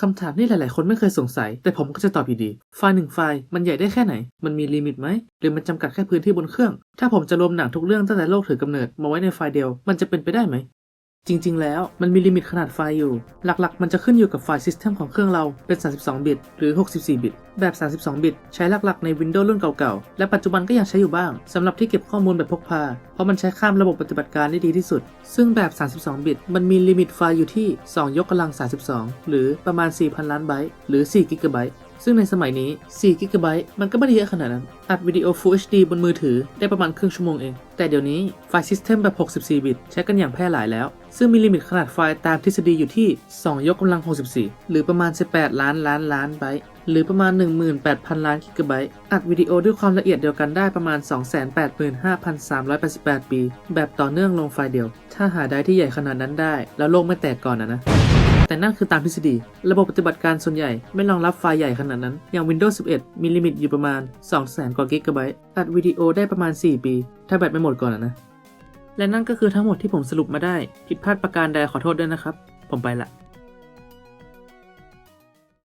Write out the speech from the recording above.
คำถามที่หลายๆ คนไม่เคยสงสัย แต่ผมก็จะตอบอยู่ดี ไฟล์หนึ่งไฟล์มันใหญ่ได้แค่ไหน มันมีลิมิตไหม หรือมันจำกัดแค่พื้นที่บนเครื่อง ถ้าผมจะรวมหนังทุกเรื่องตั้งแต่โลกถือกำเนิดมาไว้ในไฟล์เดียว มันจะเป็นไปได้ไหม จริง ๆ แล้วมันมีลิมิตขนาดไฟล์อยู่ หลักๆ มันจะขึ้นอยู่กับไฟล์ซิสเต็มของเครื่องเราเป็น 32 บิต หรือ 64 บิต แบบ 32 บิต ใช้หลักๆ ใน Windows รุ่นเก่าๆ และปัจจุบันก็ยังใช้อยู่บ้างสำหรับที่เก็บข้อมูลแบบพกพา เพราะมันใช้ข้ามระบบปฏิบัติการได้ดีที่สุด ซึ่งแบบ 32 บิต มันมีลิมิตไฟล์อยู่ที่ 2 ยกกำลัง 32 หรือประมาณ 4,000 ล้านไบต์ หรือ4กิกะไบต์ ซึ่งในสมัยนี้4กิกะไบต์มันก็ไม่ได้เยอะขนาดนั้น อัดวิดีโอ Full HD บนมือถือได้ประมาณครึ่งชั่วโมงเอง แต่เดี๋ยวนี้ไฟล์ซิสเต็มแบบ 64 บิต ใช้กันอย่างแพร่หลายแล้ว ซึ่งมีลิมิตขนาดไฟล์ตามทฤษฎีอยู่ที่ 2 ยกกำลัง 64 หรือประมาณ 18 ล้านล้านล้านไบต์หรือประมาณ 18,000 ล้านกิกะไบต์ อัดวิดีโอด้วยความละเอียดเดียวกันได้ประมาณ 285,388 ปี แบบต่อเนื่องลงไฟล์เดียว ถ้าหาได้ที่ใหญ่ขนาดนั้นได้ แล้วโลกไม่แตกก่อนนะนะ แต่นั่นคือตามทฤษฎี ระบบปฏิบัติการส่วนใหญ่ไม่รองรับไฟล์ใหญ่ขนาดนั้น อย่าง Windows 11 มีลิมิตอยู่ประมาณ 200,000 กว่ากิกะไบต์อัดวิดีโอได้ประมาณ 4 ปี ถ้าแบตไม่หมดก่อนนะนะ และนั่นก็คือทั้งหมดที่ผมสรุปมาได้ ผิดพลาดประการใดขอโทษด้วยนะครับ ผมไปละ